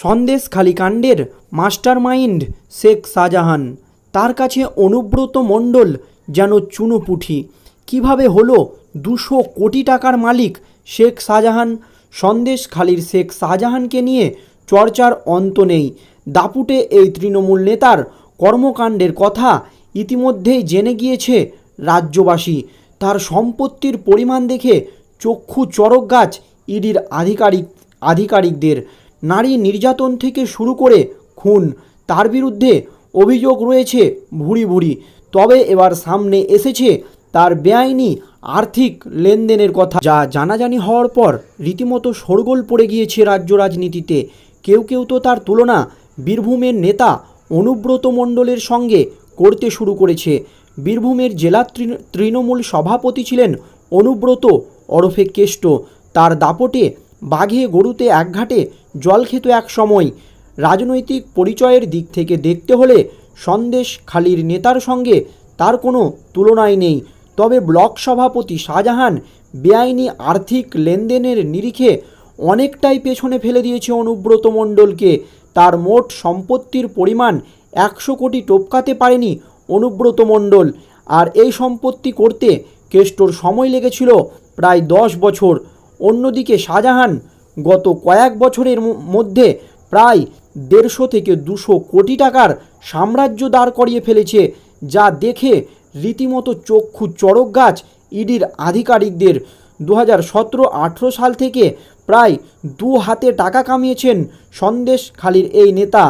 সন্দেশখালী কাণ্ডের master mind Sheikh Shahjahan. তার কাছে অনুব্রত মণ্ডল যেন চুনোপুঁঠি। কীভাবে হলো দুশো কোটি টাকার মালিক শেখ শাহজাহান? সন্দেশখালীর শেখ শাহজাহানকে নিয়ে চর্চার অন্ত নেই। দাপুটে এই তৃণমূল নেতার কর্মকাণ্ডের কথা ইতিমধ্যেই জেনে গিয়েছে রাজ্যবাসী। তার সম্পত্তির পরিমাণ দেখে চক্ষু চড়ক গাছ ইডির আধিকারিক আধিকারিকদের। নারী নির্যাতন থেকে শুরু করে খুন। তার বিরুদ্ধে অভিযোগ রয়েছে ভুরি ভুরি। তবে এবার সামনে এসেছে তার বেআইনি আর্থিক লেনদেনের কথা। যা জানাজানি হওয়ার পর রীতিমতো শোরগোল পড়ে গিয়েছে রাজ্য রাজনীতিতে। কেউ কেউ তো তার তুলনা বীরভূমের নেতা অনুব্রত মণ্ডলের সঙ্গে করতে শুরু করেছে। বীরভূমের জেলা তৃণমূল সভাপতি ছিলেন অনুব্রত ওরফে কেষ্ট। তার দাপটে বাঘে গরুতে একঘাটে জল খেত এক সময়। রাজনৈতিক পরিচয়ের দিক থেকে দেখতে হলে সন্দেশ খালির নেতার সঙ্গে তার কোনো তুলনাই নেই। তবে ব্লক সভাপতি শাহজাহান বেআইনি আর্থিক লেনদেনের নিরিখে অনেকটাই পেছনে ফেলে দিয়েছে অনুব্রত মণ্ডলকে। তার মোট সম্পত্তির পরিমাণ একশো কোটি টপকাতে পারেনি অনুব্রত মণ্ডল। আর এই সম্পত্তি করতে কেষ্টর সময় লেগেছিল প্রায় দশ বছর। অন্যদিকে শাহজাহান গত কয়েক বছরের মধ্যে প্রায় দেড়শো থেকে দুশো কোটি টাকার সাম্রাজ্য দাঁড় করিয়ে ফেলেছে, যা দেখে রীতিমতো চক্ষু চড়ক গাছ ইডির আধিকারিকদের। দু হাজার সতেরো সাল থেকে প্রায় দু হাতে টাকা কামিয়েছেন সন্দেশ খালির এই নেতা।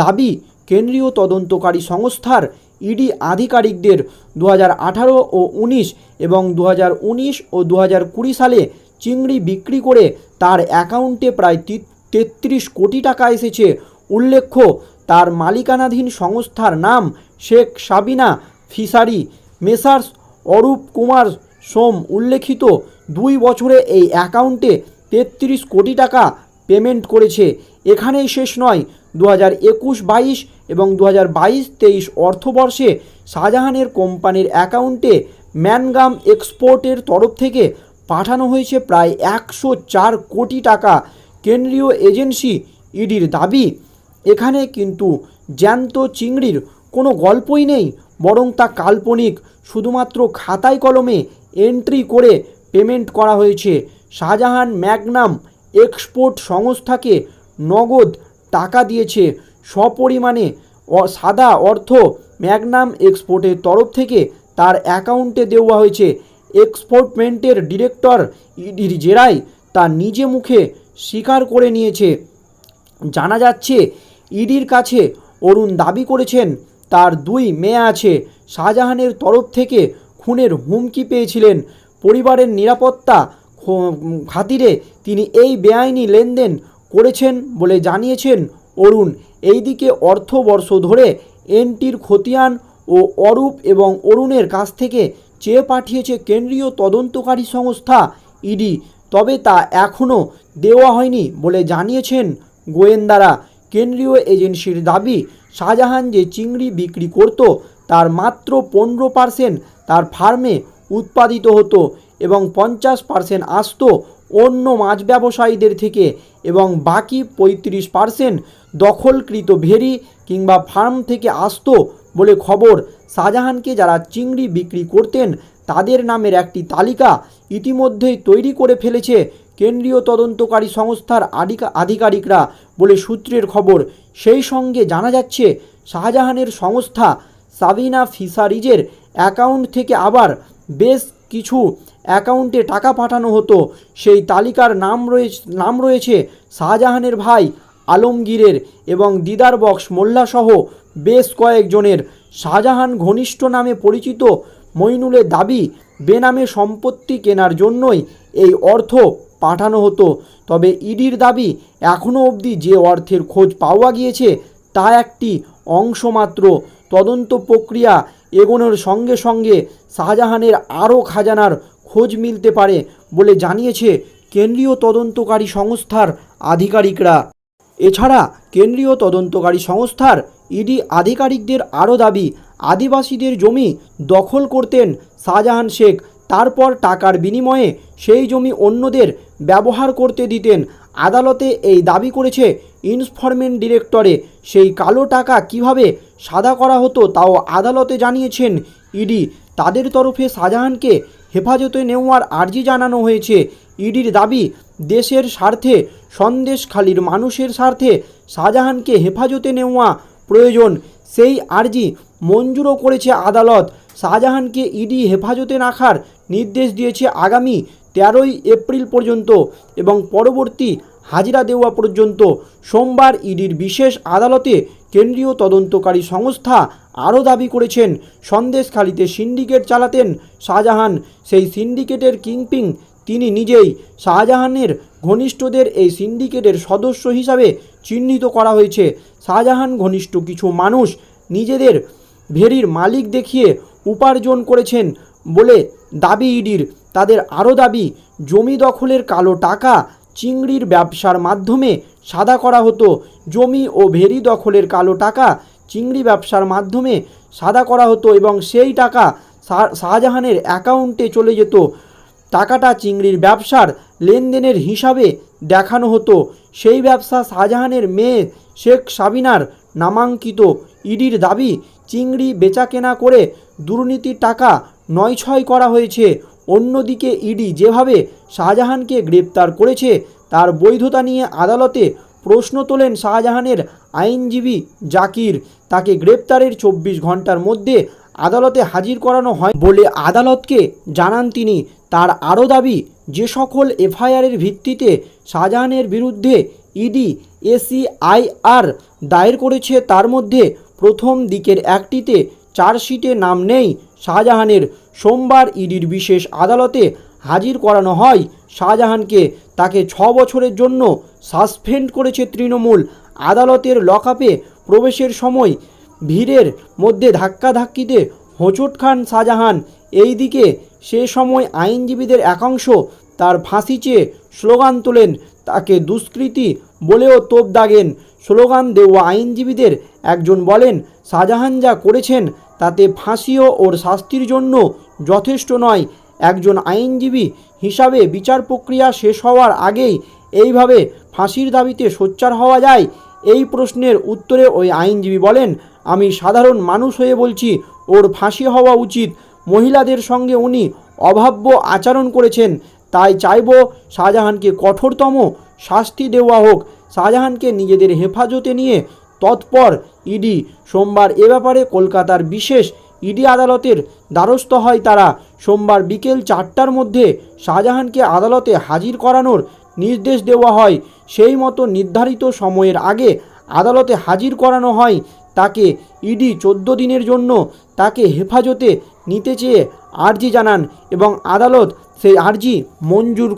দাবি, কেন্দ্রীয় তদন্তকারী সংস্থার ইডি আধিকারিকদের দু হাজার আঠারো ও উনিশ এবং দু হাজার উনিশ ও দু হাজার কুড়ি সালে চিংড়ি বিক্রি করে তার অ্যাকাউন্টে প্রায় তেত্রিশ কোটি টাকা এসেছে। উল্লেখ্য, তার মালিকানাধীন সংস্থার নাম শেখ সাবিনা ফিশারি, মেসার্স অরূপ কুমার সোম উল্লেখিত, দুই বছরে এই অ্যাকাউন্টে তেত্রিশ কোটি টাকা পেমেন্ট করেছে। এখানেই শেষ নয় দু হাজার একুশ বাইশ এবং দু হাজার বাইশ তেইশ অর্থবর্ষে শাহজাহানের কোম্পানির অ্যাকাউন্টে ম্যানগাম এক্সপোর্টের তরফ থেকে পাঠানো হয়েছে প্রায় একশো চার কোটি টাকা। কেন্দ্রীয় এজেন্সি ইডির দাবি, এখানে কিন্তু জ্যান্ত চিংড়ির কোনো গল্পই নেই, বরং তা কাল্পনিক। শুধুমাত্র খাতায় কলমে এন্ট্রি করে পেমেন্ট করা হয়েছে। শাহজাহান ম্যাগনাম এক্সপোর্ট সংস্থাকে নগদ টাকা দিয়েছে। সপরিমাণে সাদা অর্থ ম্যাগনাম এক্সপোর্টের তরফ থেকে তার অ্যাকাউন্টে দেওয়া হয়েছে। এক্সপোর্টমেন্টের ডিরেক্টর ইডির জেরায় তা নিজে মুখে স্বীকার করে নিয়েছে। জানা যাচ্ছে, ইডির কাছে অরুণ দাবি করেছেন, তার দুই মেয়ে আছে। শাহজাহানের তরফ থেকে খুনের হুমকি পেয়েছিলেন। পরিবারের নিরাপত্তা খাতিরে তিনি এই বেআইনি লেনদেন করেছেন বলে জানিয়েছেন অরুণ। এইদিকে অর্থবর্ষ ধরে এনটির খতিয়ান ও অরূপ এবং অরুণের কাছ থেকে চেয়ে পাঠিয়েছে কেন্দ্রীয় তদন্তকারী সংস্থা ইডি। তবে তা এখনও দেওয়া হয়নি বলে জানিয়েছেন গোয়েন্দারা। কেন্দ্রীয় এজেন্সির দাবি, শাহজাহান যে চিংড়ি বিক্রি করত, তার মাত্র পনেরো পার্সেন্ট তার ফার্মে উৎপাদিত হতো এবং পঞ্চাশ পার্সেন্ট আসতো অন্য মাছ ব্যবসায়ীদের থেকে এবং বাকি পঁয়ত্রিশ পার্সেন্ট দখলকৃত ভেরি কিংবা ফার্ম থেকে আসতো বলে খবর। শাহজাহানকে যারা চিংড়ি বিক্রি করতেন, তাদের নামের একটি তালিকা ইতিমধ্যেই তৈরি করে ফেলেছে কেন্দ্রীয় তদন্তকারী সংস্থার আধিকা আধিকারিকরা বলে সূত্রের খবর। সেই সঙ্গে জানা যাচ্ছে, শাহজাহানের সংস্থা সাবিনা ফিশারিজের অ্যাকাউন্ট থেকে আবার বেশ কিছু অ্যাকাউন্টে টাকা পাঠানো হতো। সেই তালিকার নাম রয়েছে নাম রয়েছে শাহজাহানের ভাই আলমগীরের এবং দিদার বক্স মোল্লাসহ বেশ কয়েকজনের। শাহজাহান ঘনিষ্ঠ নামে পরিচিত। মইনুলের দাবি, বেনামে সম্পত্তি কেনার জন্যই এই অর্থ পাঠানো হতো। তবে ইডির দাবি এখনও অবধি যে অর্থের খোঁজ পাওয়া গিয়েছে, তা একটি অংশমাত্র তদন্ত প্রক্রিয়া এগোনোর সঙ্গে সঙ্গে শাহজাহানের আরও খাজানার খোঁজ মিলতে পারে বলে জানিয়েছে কেন্দ্রীয় তদন্তকারী সংস্থার আধিকারিকরা। এছাড়া কেন্দ্রীয় তদন্তকারী সংস্থার ইডি আধিকারিকদের আরও দাবি, আদিবাসীদের জমি দখল করতেন শাহজাহান শেখ। তারপর টাকার বিনিময়ে সেই জমি অন্যদের ব্যবহার করতে দিতেন। আদালতে এই দাবি করেছে ইনফরমেন্ট ডিরেক্টরে। সেই কালো টাকা কীভাবে সাদা করা হতো তাও আদালতে জানিয়েছেন ইডি। তাদের তরফে শাহজাহানকে হেফাজতে নেওয়ার আর্জি জানানো হয়েছে। ইডির দাবি, দেশের স্বার্থে, সন্দেশখালির মানুষের স্বার্থে শাহজাহানকে হেফাজতে নেওয়া প্রয়োজন। সেই আর্জি মঞ্জুরও করেছে আদালত। শাহজাহানকে ইডি হেফাজতে রাখার নির্দেশ দিয়েছে আগামী তেরোই এপ্রিল পর্যন্ত এবং পরবর্তী হাজিরা দেওয়া পর্যন্ত। সোমবার ইডির বিশেষ আদালতে কেন্দ্রীয় তদন্তকারী সংস্থা আরও দাবি করেছেন, সন্দেশখালিতে সিন্ডিকেট চালাতেন শাহজাহান। সেই সিন্ডিকেটের কিংপিং তিনি নিজেই শাহজাহানের ঘনিষ্ঠদের এই সিন্ডিকেটের সদস্য হিসাবে চিহ্নিত করা হয়েছে। শাহজাহান ঘনিষ্ঠ কিছু মানুষ নিজেদের ভেরির মালিক দেখিয়ে উপার্জন করেছেন বলে দাবি ইডির। তাদের আরও দাবি, জমি দখলের কালো টাকা চিংড়ির ব্যবসার মাধ্যমে সাদা করা হতো। জমি ও ভেরি দখলের কালো টাকা চিংড়ি ব্যবসার মাধ্যমে সাদা করা হতো এবং সেই টাকা শাহজাহানের অ্যাকাউন্টে চলে যেত। টাকাটা চিংড়ির ব্যবসার লেনদেনের হিসাবে দেখানো হতো। সেই ব্যবসা শাহজাহানের মেয়ে শেখ সাবিনার নামাঙ্কিত ইডির দাবি, চিংড়ি বেচাকেনা করে দুর্নীতির টাকা নয় ছয় করা হয়েছে। অন্যদিকে ইডি যেভাবে শাহজাহানকে গ্রেপ্তার করেছে, তার বৈধতা নিয়ে আদালতে প্রশ্ন তোলেন শাহজাহানের আইনজীবী জাকির। তাকে গ্রেপ্তারের চব্বিশ ঘণ্টার মধ্যে আদালতে হাজির করানো হয় বলে আদালতকে জানান তিনি। তার আরও দাবি, যে সকল এফআইআরের ভিত্তিতে শাহজাহানের বিরুদ্ধে ইডি, এসিআইআর দায়ের করেছে, তার মধ্যে প্রথম দিকের একটিতে চার্জশিটে নাম নেই শাহজাহানের। সোমবার ইডির বিশেষ আদালতে হাজির করানো হয় শাহজাহানকে। তাকে ছ বছরের জন্য সাসপেন্ড করেছে তৃণমূল। আদালতের লকআপে প্রবেশের সময় ভিড়ের মধ্যে ধাক্কাধাক্কিতে হোঁচট খান শাহজাহান। এইদিকে সে সময় আইনজীবীদের একাংশ তার ফাঁসি চেয়ে স্লোগান তোলেন, তাকে দুষ্কৃতী বলেও তোপ দাগেন। স্লোগান দেওয়া আইনজীবীদের একজন বলেন, শাহজাহান যা করেছেন তাতে ফাঁসিও ওর শাস্তির জন্য যথেষ্ট নয়। একজন আইনজীবী হিসাবে বিচার প্রক্রিয়া শেষ হওয়ার আগেই এইভাবে ফাঁসির দাবিতে সোচ্চার হওয়া যায়? এই প্রশ্নের উত্তরে ওই আইনজীবী বলেন আমি সাধারণ মানুষ হয়ে বলছি, ওর ফাঁসি হওয়া উচিত। মহিলাদের সঙ্গে উনি অভাব্য আচরণ করেছেন। তাই চাইব শাহজাহানকে কঠোরতম শাস্তি দেওয়া হোক। শাহজাহানকে নিজেদের হেফাজতে নিয়ে তৎপর ইডি। সোমবার এ ব্যাপারে কলকাতার বিশেষ ইডি আদালতের দ্বারস্থ হয় তারা। সোমবার বিকেল চারটার মধ্যে শাহজাহানকে আদালতে হাজির করানোর নির্দেশ দেওয়া হয়। সেই মতো নির্ধারিত সময়ের আগে আদালতে হাজির করানো হয় তাকে ইডি চোদ্দ দিনের জন্য তাকে হেফাজতে নিতে চেয়ে আর্জি জানান এবং আদালত সেই আর্জি মঞ্জুর